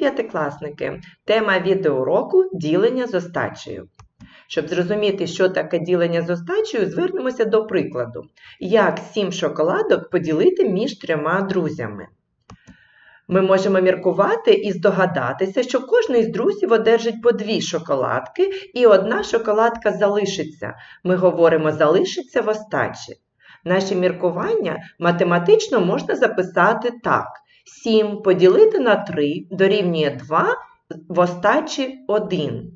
П'ятикласники. Тема відеоуроку ділення з остачею. Щоб зрозуміти, що таке ділення з остачею, звернемося до прикладу. Як 7 шоколадок поділити між трьома друзями? Ми можемо міркувати і здогадатися, що кожен із друзів одержить по дві шоколадки, і одна шоколадка залишиться. Ми говоримо залишиться в остачі. Наші міркування математично можна записати так. 7 поділити на 3 дорівнює 2 в остачі 1.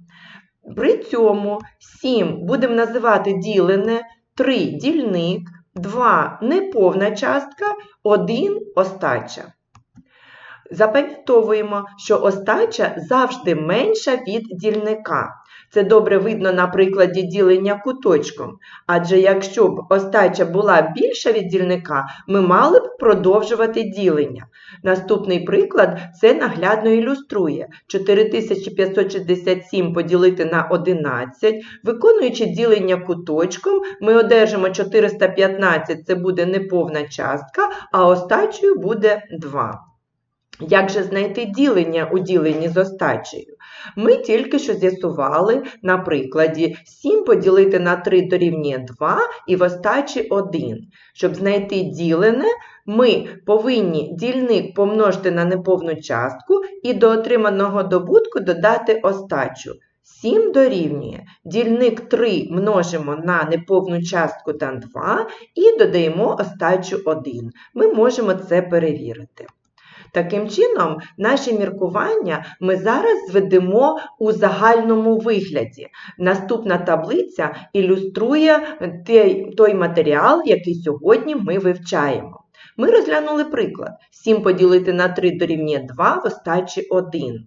При цьому 7 будемо називати ділене, 3 дільник, 2 неповна частка, 1 остача. Запам'ятовуємо, що остача завжди менша від дільника. Це добре видно на прикладі ділення куточком. Адже якщо б остача була більша від дільника, ми мали б продовжувати ділення. Наступний приклад це наглядно ілюструє. 4567 поділити на 11. Виконуючи ділення куточком, ми одержимо 415, це буде неповна частка, а остачею буде 2. Як же знайти ділення у діленні з остачею? Ми тільки що з'ясували на прикладі 7 поділити на 3 дорівнює 2 і в остачі 1. Щоб знайти ділене, ми повинні дільник помножити на неповну частку і до отриманого добутку додати остачу. 7 дорівнює. Дільник 3 множимо на неповну частку та 2 і додаємо остачу 1. Ми можемо це перевірити. Таким чином, наші міркування ми зараз зведемо у загальному вигляді. Наступна таблиця ілюструє той матеріал, який сьогодні ми вивчаємо. Ми розглянули приклад. 7 поділити на 3 дорівнює 2 в остачі 1.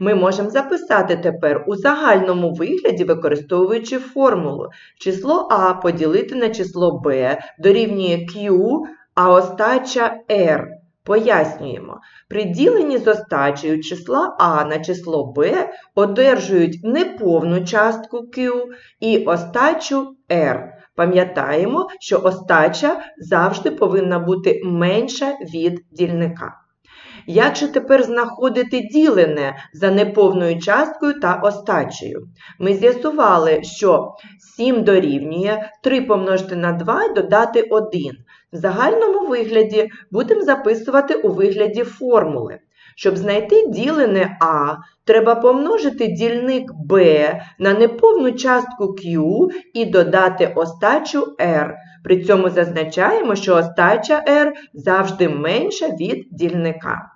Ми можемо записати тепер у загальному вигляді, використовуючи формулу. Число А поділити на число Б дорівнює Q, а остача R. Пояснюємо, при діленні з остачею числа А на число Б одержують неповну частку Q і остачу R. Пам'ятаємо, що остача завжди повинна бути менша від дільника. Як же тепер знаходити ділене за неповною часткою та остачею? Ми з'ясували, що 7 дорівнює 3 помножити на 2 і додати 1. В загальному вигляді будемо записувати у вигляді формули. Щоб знайти ділене А, треба помножити дільник Б на неповну частку Q і додати остачу R. При цьому зазначаємо, що остача R завжди менша від дільника.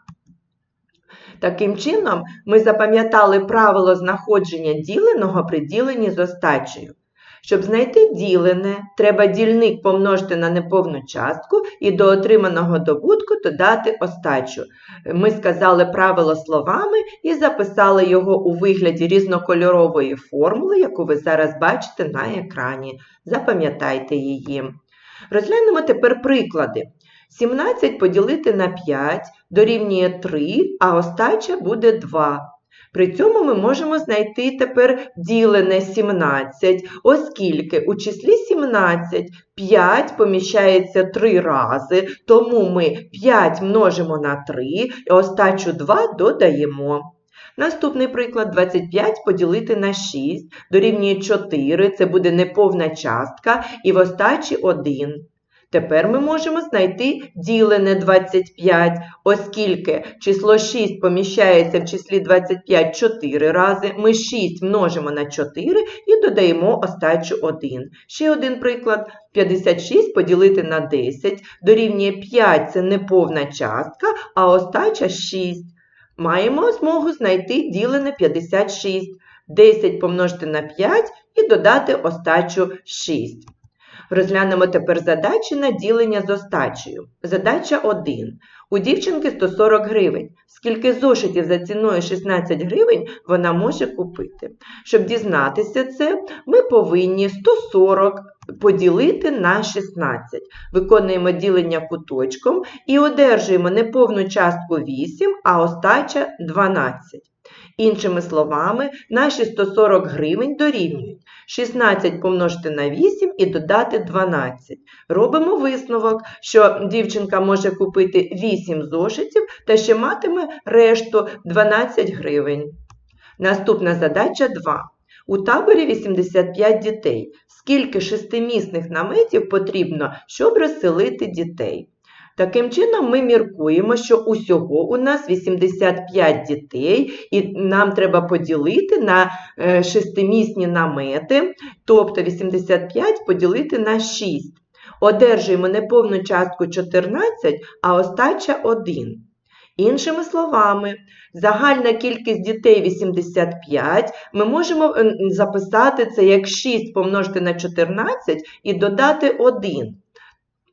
Таким чином, ми запам'ятали правило знаходження діленого при діленні з остачею. Щоб знайти ділене, треба дільник помножити на неповну частку і до отриманого добутку додати остачу. Ми сказали правило словами і записали його у вигляді різнокольорової формули, яку ви зараз бачите на екрані. Запам'ятайте її. Розглянемо тепер приклади. 17 поділити на 5 дорівнює 3, а остача буде 2. При цьому ми можемо знайти тепер ділене 17, оскільки у числі 17 5 поміщається 3 рази, тому ми 5 множимо на 3 і остачу 2 додаємо. Наступний приклад 25 поділити на 6, дорівнює 4, це буде неповна частка, і в остачі 1. Тепер ми можемо знайти ділене 25, оскільки число 6 поміщається в числі 25 4 рази. Ми 6 множимо на 4 і додаємо остачу 1. Ще один приклад. 56 поділити на 10, дорівнює 5 це неповна частка, а остача 6. Маємо змогу знайти ділене 56. 10 помножити на 5 і додати остачу 6. Розглянемо тепер задачі на ділення з остачею. Задача 1. У дівчинки 140 гривень. Скільки зошитів за ціною 16 гривень вона може купити? Щоб дізнатися це, ми повинні 140 поділити на 16. Виконуємо ділення куточком і одержуємо неповну частку 8, а остача 12. Іншими словами, наші 140 гривень дорівнюють 16 помножити на 8 і додати 12. Робимо висновок, що дівчинка може купити 8 зошитів та ще матиме решту 12 гривень. Наступна задача 2. У таборі 85 дітей. Скільки шестимісних наметів потрібно, щоб розселити дітей? Таким чином, ми міркуємо, що усього у нас 85 дітей, і нам треба поділити на е, шестимісні намети, тобто 85 поділити на 6. Одержуємо неповну частку 14, а остача 1. Іншими словами, загальна кількість дітей 85, ми можемо е, записати це як 6 помножити на 14 і додати 1.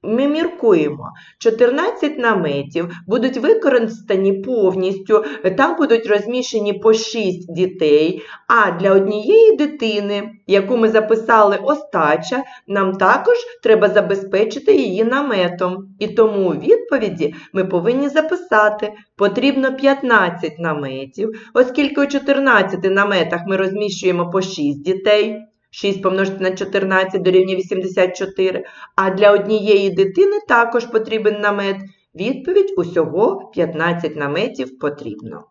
Ми міркуємо, 14 наметів будуть використані повністю, там будуть розміщені по 6 дітей, а для однієї дитини, яку ми записали остача, нам також треба забезпечити її наметом. І тому у відповіді ми повинні записати, потрібно 15 наметів, оскільки у 14 наметах ми розміщуємо по 6 дітей. 6 помножити на 14 дорівнює 84, а для однієї дитини також потрібен намет. Відповідь усього 15 наметів потрібно.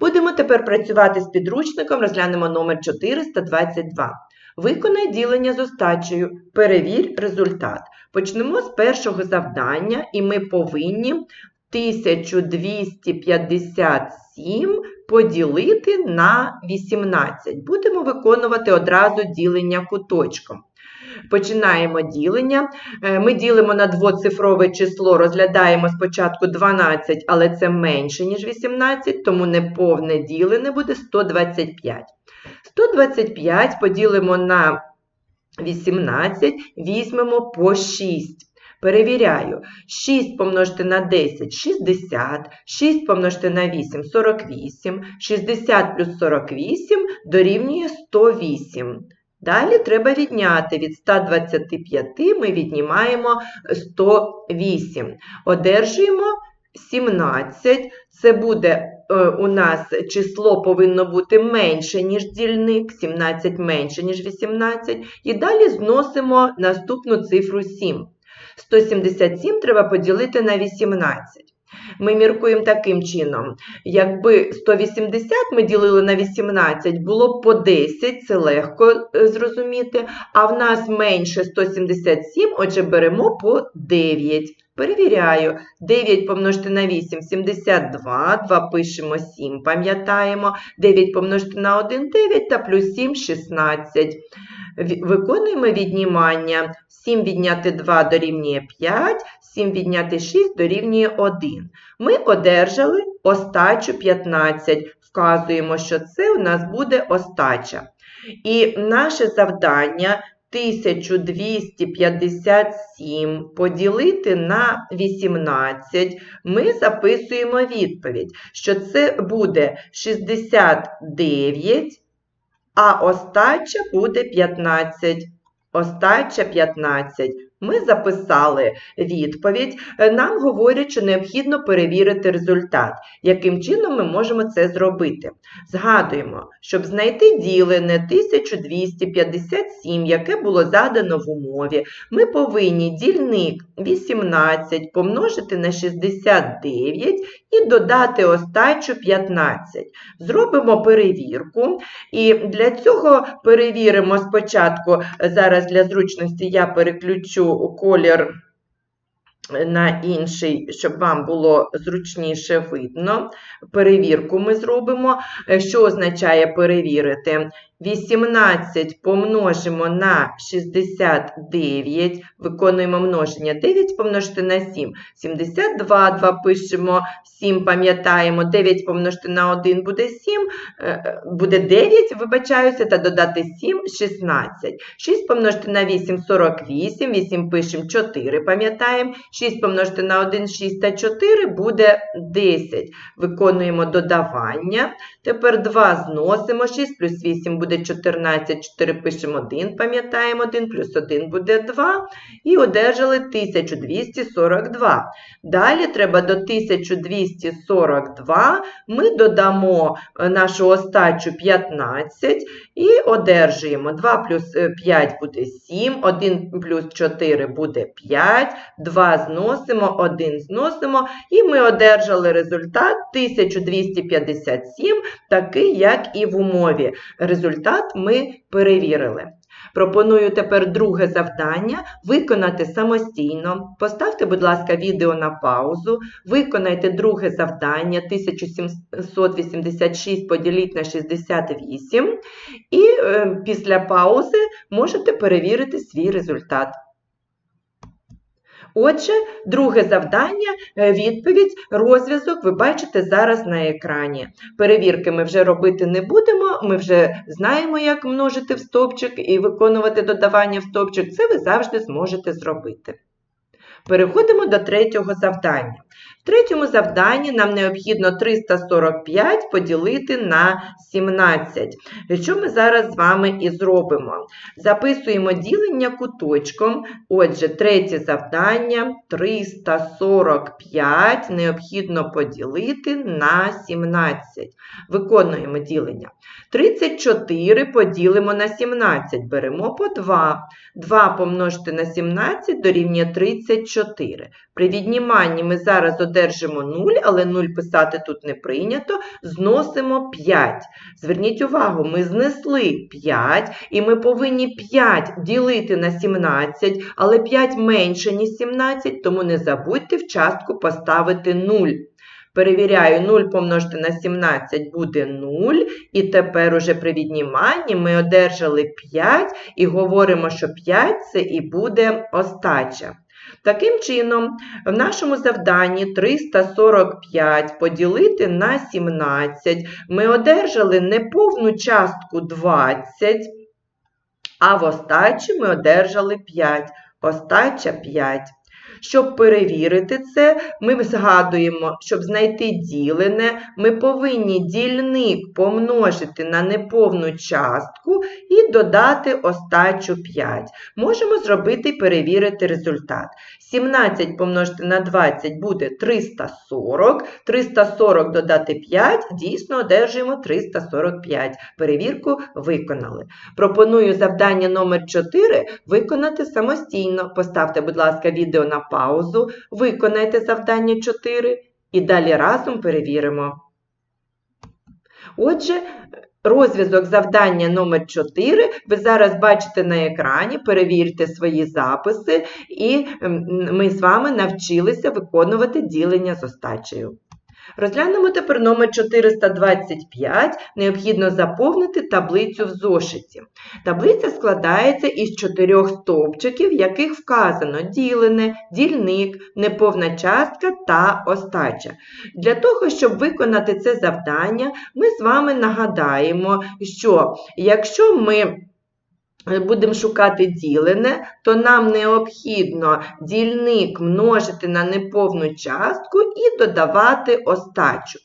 Будемо тепер працювати з підручником, розглянемо номер 422. Виконай ділення з остачею. Перевір результат. Почнемо з першого завдання, і ми повинні 1257 поділити на 18. Будемо виконувати одразу ділення куточком. Починаємо ділення. Е, Ми ділимо на двоцифрове число, розглядаємо спочатку 12, але це менше, ніж 18, тому неповне ділене буде 125. 125 поділимо на 18, візьмемо по 6. Перевіряю. 6 помножити на 10 60, 6 помножити на 8 48, 60 плюс 48 дорівнює 108. Далі треба відняти від 125 ми віднімаємо 108. Одержуємо 17. Це буде е, у нас число повинно бути менше, ніж дільник, 17 менше, ніж 18. І далі зносимо наступну цифру 7. 177 треба поділити на 18. Ми міркуємо таким чином. Якби 180 ми ділили на 18, було б по 10, це легко е, зрозуміти. А в нас менше 177, отже, беремо по 9. Перевіряю. 9 помножити на 8 72, 2 пишемо 7, пам'ятаємо. 9 помножити на 1 9 та плюс 7 16. Виконуємо віднімання. 7 відняти 2 дорівнює 5, 7 відняти 6 дорівнює 1. Ми одержали остачу 15. Вказуємо, що це у нас буде остача. І наше завдання 1257 поділити на 18. Ми записуємо відповідь, що це буде 69, а остача буде 15. Остача 15. Ми записали відповідь. Нам говорять, що необхідно перевірити результат. Яким чином ми можемо це зробити? Згадуємо, щоб знайти ділене 1257, яке було задано в умові, ми повинні дільник 18 помножити на 69 і додати остачу 15. Зробимо перевірку. І для цього перевіримо спочатку, зараз для зручності я переключу колір на інший, щоб вам було зручніше видно. Перевірку ми зробимо. Що означає перевірити? 18 помножимо на 69, виконуємо множення. 9 помножити на 7. 72, 2 пишемо, 7 пам'ятаємо, 9 помножити на 1 буде 7, буде 9, вибачаюся, та додати 7 16. 6 помножити на 8 48, 8 пишемо 4, пам'ятаємо, 6 помножити на 1 6 та 4 буде 10. Виконуємо додавання. Тепер 2 зносимо, 6 плюс 8 буде буде 14, 4 пишемо 1, пам'ятаємо 1, плюс 1 буде 2. І одержали 1242. Далі треба до 1242 ми додамо е, нашу остачу 15 і одержуємо 2 плюс 5 буде 7, 1 плюс 4 буде 5, 2 зносимо, 1 зносимо, і ми одержали результат 1257, такий, як і в умові. Результат ми перевірили. Пропоную тепер друге завдання виконати самостійно. Поставте, будь ласка, відео на паузу, виконайте друге завдання 1786 поділіть на 68 і е, після паузи можете перевірити свій результат. Отже, друге завдання, е, відповідь, розв'язок ви бачите зараз на екрані. Перевірки ми вже робити не будемо, ми вже знаємо, як множити в стовпчик і виконувати додавання в стовпчик. Це ви завжди зможете зробити. Переходимо до третього завдання. В третьому завданні нам необхідно 345 поділити на 17. Що ми зараз з вами і зробимо? Записуємо ділення куточком. Отже, третє завдання 345 необхідно поділити на 17. Виконуємо ділення. 34 поділимо на 17. Беремо по 2. 2 помножити на 17 дорівнює 34. При відніманні ми зараз одержимо 0, але 0 писати тут не прийнято. Зносимо 5. Зверніть увагу, ми знесли 5, і ми повинні 5 ділити на 17, але 5 менше, ніж 17, тому не забудьте в частку поставити 0. Перевіряю, 0 помножити на 17 буде 0. І тепер уже при відніманні ми одержали 5 і говоримо, що 5 це і буде остача. Таким чином, в нашому завданні 345 поділити на 17 ми одержали неповну частку 20, а в остачі ми одержали 5. Остача 5. Щоб перевірити це, ми згадуємо, щоб знайти ділене, ми повинні дільник помножити на неповну частку і додати остачу 5. Можемо зробити і перевірити результат. 17 помножити на 20 буде 340. 340 додати 5, дійсно одержуємо 345. Перевірку виконали. Пропоную завдання номер 4 виконати самостійно. Поставте, будь ласка, відео на паузу, виконайте завдання 4 і далі разом перевіримо. Отже, розв'язок завдання номер 4 ви зараз бачите на екрані, перевірте свої записи, і ми з вами навчилися виконувати ділення з остачею. Розглянемо тепер номер 425. Необхідно заповнити таблицю в зошиті. Таблиця складається із чотирьох стовпчиків, в яких вказано ділене, дільник, неповна частка та остача. Для того, щоб виконати це завдання, ми з вами нагадаємо, що якщо ми будемо шукати ділене, то нам необхідно дільник множити на неповну частку і додавати остачу.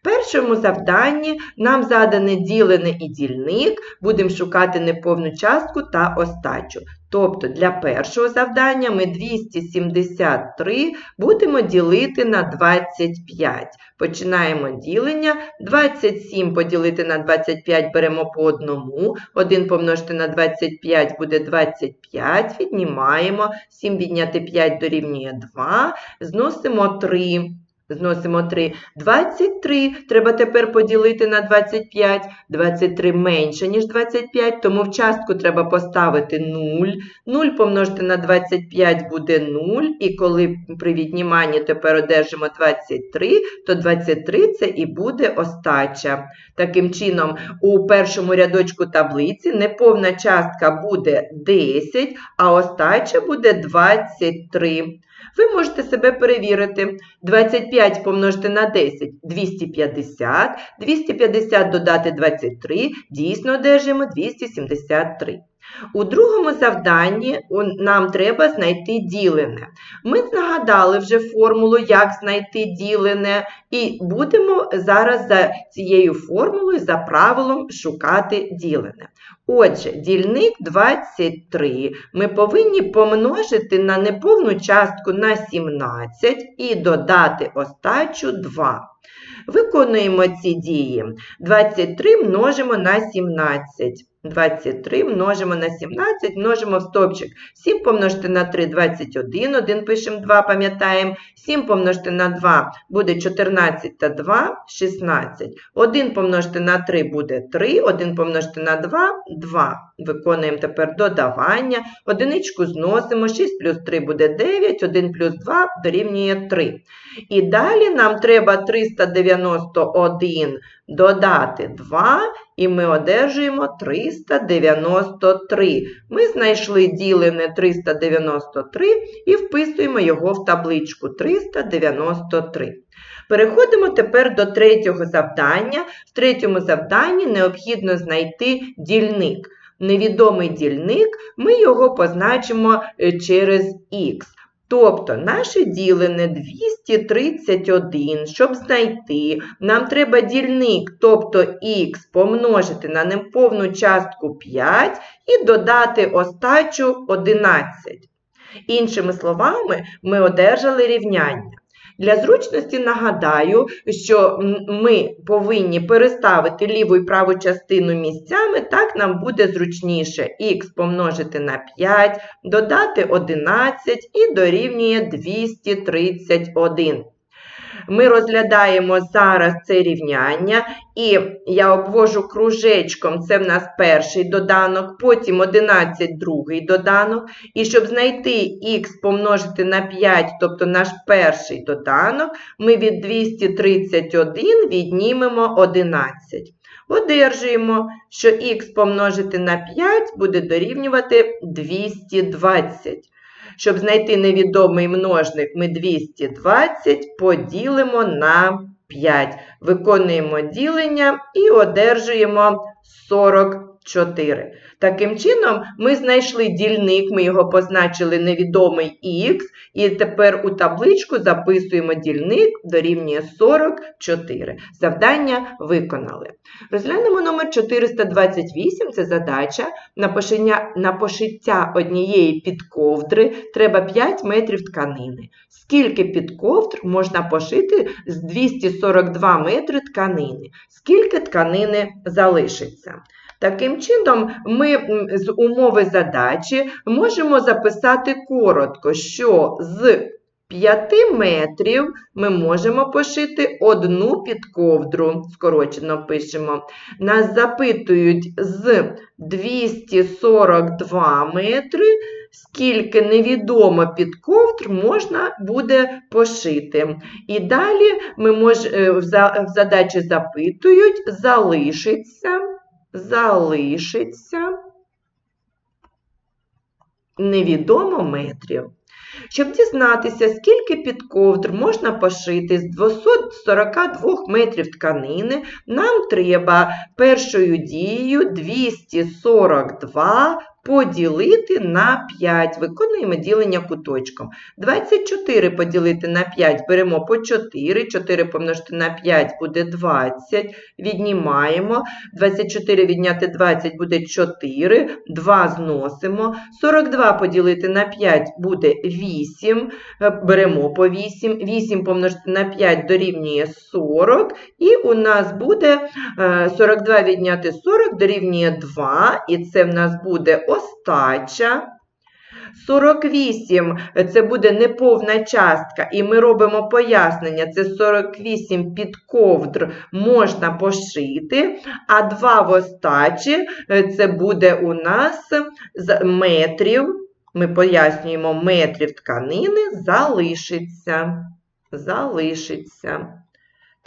В першому завданні нам задане ділене і дільник, будемо шукати неповну частку та остачу. Тобто для першого завдання ми 273 будемо ділити на 25. Починаємо ділення. 27 поділити на 25 беремо по одному. 1 помножити на 25 буде 25. Віднімаємо. 7 відняти 5 дорівнює 2. Зносимо 3. Зносимо 3. 23 треба тепер поділити на 25. 23 менше, ніж 25, тому в частку треба поставити 0. 0 помножити на 25 буде 0. І коли при відніманні тепер одержимо 23, то 23 це і буде остача. Таким чином, у першому рядочку таблиці неповна частка буде 10, а остача буде 23. Ви можете себе перевірити. 25 помножити на 10 250. 250 додати 23, дійсно одержимо 273. У другому завданні нам треба знайти ділене. Ми нагадали вже формулу, як знайти ділене, і будемо зараз за цією формулою, за правилом шукати ділене. Отже, дільник 23 ми повинні помножити на неповну частку на 17 і додати остачу 2. Виконуємо ці дії. 23 множимо на 17. 23 множимо на 17, множимо в стовпчик. 7 помножити на 3 – 21, 1 пишемо 2, пам'ятаємо. 7 помножити на 2 буде 14 та 2 – 16. 1 помножити на 3 буде 3, 1 помножити на 2 – 2. Виконуємо тепер додавання. Одиничку зносимо, 6 плюс 3 буде 9, 1 плюс 2 дорівнює 3. І далі нам треба 391 додати 2, і ми одержуємо 393. Ми знайшли ділене 393 і вписуємо його в табличку 393. Переходимо тепер до третього завдання. В третьому завданні необхідно знайти дільник. Невідомий дільник, ми його позначимо е, через х. Тобто наше ділене 231, щоб знайти, нам треба дільник, тобто х помножити на неповну частку 5 і додати остачу 11. Іншими словами, ми одержали рівняння. Для зручності нагадаю, що ми повинні переставити ліву і праву частину місцями, так нам буде зручніше х помножити на 5, додати 11 і дорівнює 231. Ми розглядаємо зараз це рівняння, і я обвожу кружечком, це в нас перший доданок, потім 11 другий доданок. І щоб знайти х помножити на 5, тобто наш перший доданок, ми від 231 віднімемо 11. Одержуємо, що х помножити на 5 буде дорівнювати 220. Щоб знайти невідомий множник, ми 220 поділимо на 5. Виконуємо ділення і одержуємо 44. Таким чином, ми знайшли дільник, ми його позначили невідомий х, і тепер у табличку записуємо дільник дорівнює 44. Завдання виконали. Розглянемо номер 428, це задача на пошиття, на пошиття однієї підковдри треба 5 метрів тканини. Скільки підковдр можна пошити з 242 метри тканини? Скільки тканини залишиться? Таким чином, ми з умови задачі можемо записати коротко, що з 5 метрів ми можемо пошити одну підковдру, скорочено пишемо. Нас запитують з 242 метри, скільки невідомо підковдр можна буде пошити. І далі ми мож, е, в задачі запитують, залишиться, залишиться невідомо метрів. Щоб дізнатися, скільки підковдр можна пошити з 242 метрів тканини, нам треба першою дією 242 поділити на 5. Виконуємо ділення куточком. 24 поділити на 5 беремо по 4, 4 помножити на 5 буде 20, віднімаємо. 24 відняти 20 буде 4, 2 зносимо. 42 поділити на 5 буде 8, е, беремо по 8, 8 помножити на 5 дорівнює 40, і у нас буде е, 42 відняти 40 дорівнює 2, і це в нас буде остача. 48 це буде неповна частка, і ми робимо пояснення, це 48 підковдр можна пошити, а 2 в остачі це буде у нас з метрів, ми пояснюємо, метрів тканини залишиться. Залишиться.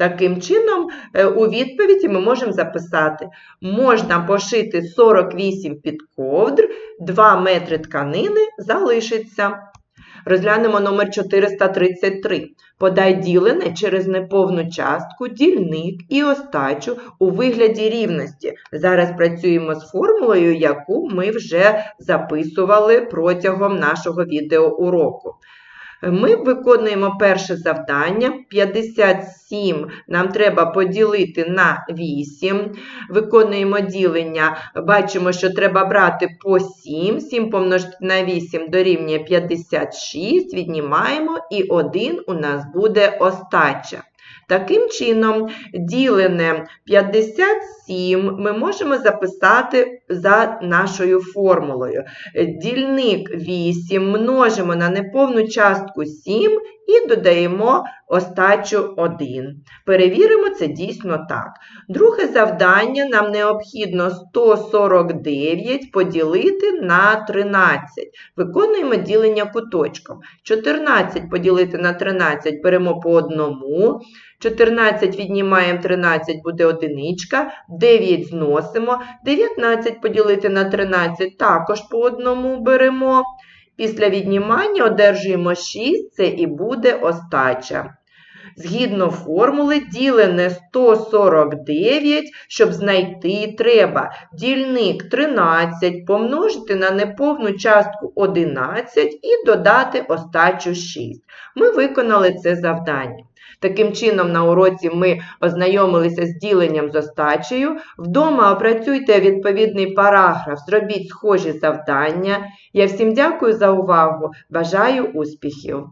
Таким чином, е, у відповіді ми можемо записати, можна пошити 48 підковдр, 2 метри тканини залишиться. Розглянемо номер 433. Подай ділене через неповну частку, дільник і остачу у вигляді рівності. Зараз працюємо з формулою, яку ми вже записували протягом нашого відеоуроку. Ми виконуємо перше завдання. 57 нам треба поділити на 8. Виконуємо ділення. Бачимо, що треба брати по 7. 7 помножити на 8 дорівнює 56. Віднімаємо і 1 у нас буде остача. Таким чином, ділене 57 ми можемо записати за нашою формулою. Дільник 8 множимо на неповну частку 7 і додаємо остачу 1. Перевіримо це дійсно так. Друге завдання нам необхідно 149 поділити на 13. Виконуємо ділення куточком. 14 поділити на 13 беремо по одному. 14 віднімаємо 13 буде одиничка, 9 зносимо, 19 поділити на 13 також по одному беремо. Після віднімання одержуємо 6, це і буде остача. Згідно формули, ділене 149, щоб знайти треба дільник 13 помножити на неповну частку 11 і додати остачу 6. Ми виконали це завдання. Таким чином, на уроці ми ознайомилися з діленням з остачею. Вдома опрацюйте відповідний параграф, зробіть схожі завдання. Я всім дякую за увагу. Бажаю успіхів!